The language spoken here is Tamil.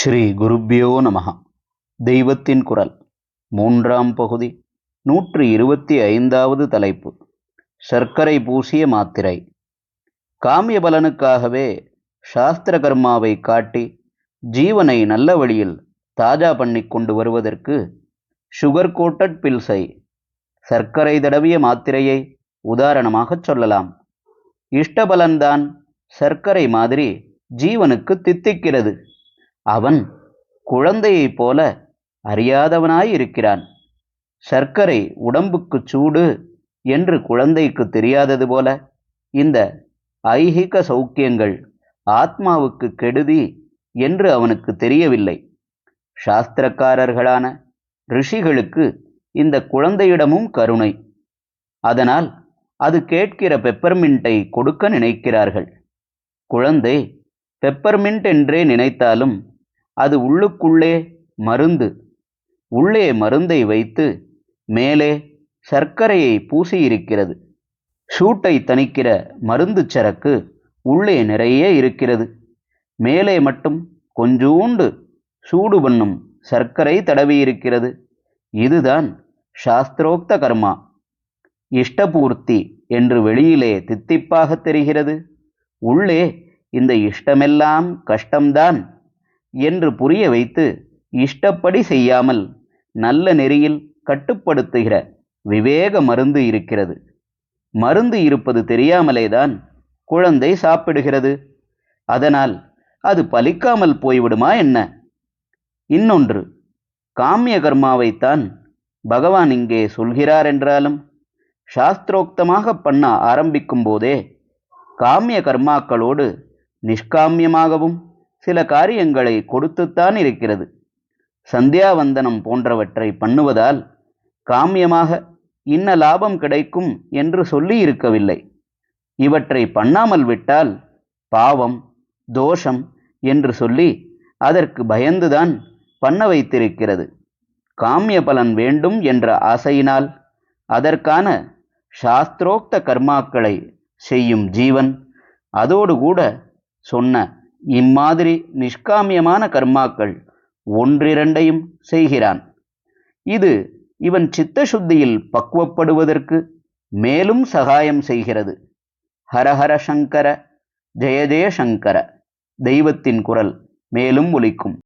ஸ்ரீ குருப்பியோ நமக தெய்வத்தின் குரல். மூன்றாம் பகுதி. நூற்றி இருபத்தி ஐந்தாவது தலைப்பு. சர்க்கரை பூசிய மாத்திரை. காமிய பலனுக்காகவே சாஸ்திர கர்மாவை காட்டி ஜீவனை நல்ல வழியில் தாஜா பண்ணி கொண்டு வருவதற்கு சுகர் கோட்டட் பில்ஸை சர்க்கரை தடவிய மாத்திரையை உதாரணமாகச் சொல்லலாம். இஷ்டபலன்தான் சர்க்கரை மாதிரி ஜீவனுக்கு தித்திக்கிறது. அவன் குழந்தையைப் போல அறியாதவனாயிருக்கிறான். சர்க்கரை உடம்புக்கு சூடு என்று குழந்தைக்கு தெரியாதது போல இந்த ஐகிக சௌக்கியங்கள் ஆத்மாவுக்கு கெடுதி என்று அவனுக்கு தெரியவில்லை. சாஸ்திரக்காரர்களான ரிஷிகளுக்கு இந்த குழந்தையிடமும் கருணை. அதனால் அது கேட்கிற பெப்பர்மின்ட்டை கொடுக்க நினைக்கிறார்கள். குழந்தை பெப்பர்மின்ட் என்றே நினைத்தாலும் அது உள்ளுக்குள்ளே மருந்து. உள்ளே மருந்தை வைத்து மேலே சர்க்கரையை பூசியிருக்கிறது. சூட்டை தணிக்கிற மருந்து சரக்கு உள்ளே நிறைய இருக்கிறது. மேலே மட்டும் கொஞ்சூண்டு சூடு பண்ணும் சர்க்கரை தடவியிருக்கிறது. இதுதான் சாஸ்திரோக்த கர்மா. இஷ்டபூர்த்தி என்று வெளியிலே தித்திப்பாக தெரிகிறது. உள்ளே இந்த இஷ்டமெல்லாம் கஷ்டம்தான். என்று புரிய வைத்து இஷ்டப்படி செய்யாமல் நல்ல நெறியில் கட்டுப்படுத்துகிற விவேக மருந்து இருக்கிறது. மருந்து இருப்பது தெரியாமலேதான் குழந்தை சாப்பிடுகிறது. அதனால் அது பலிக்காமல் போய்விடுமா என்ன? இன்னொன்று காமிய கர்மாவைத்தான் பகவான் இங்கே சொல்கிறார் என்றாலும் சாஸ்திரோக்தமாக பண்ண ஆரம்பிக்கும் போதே காமிய கர்மாக்களோடு நிஷ்காமியமாகவும் சில காரியங்களை கொடுத்துத்தான் இருக்கிறது. சந்தியாவந்தனம் போன்றவற்றை பண்ணுவதால் காமியமாக இன்ன லாபம் கிடைக்கும் என்று சொல்லி இருக்கவில்லை. இவற்றை பண்ணாமல் விட்டால் பாவம் தோஷம் என்று சொல்லி அதற்கு பயந்துதான் பண்ண வைத்திருக்கிறது. காமிய பலன் வேண்டும் என்ற ஆசையினால் அதற்கான சாஸ்திரோக்த கர்மாக்களை செய்யும் ஜீவன் அதோடு கூட சொன்ன இம்மாதிரி நிஷ்காமியமான கர்மாக்கள் ஒன்றிரண்டையும் செய்கிறான். இது இவன் சித்தசுத்தியில் பக்குவப்படுவதற்கு மேலும் சகாயம் செய்கிறது. ஹரஹர சங்கர ஜெய ஜெய சங்கர தெய்வத்தின் குரல் மேலும் ஒலிக்கும்.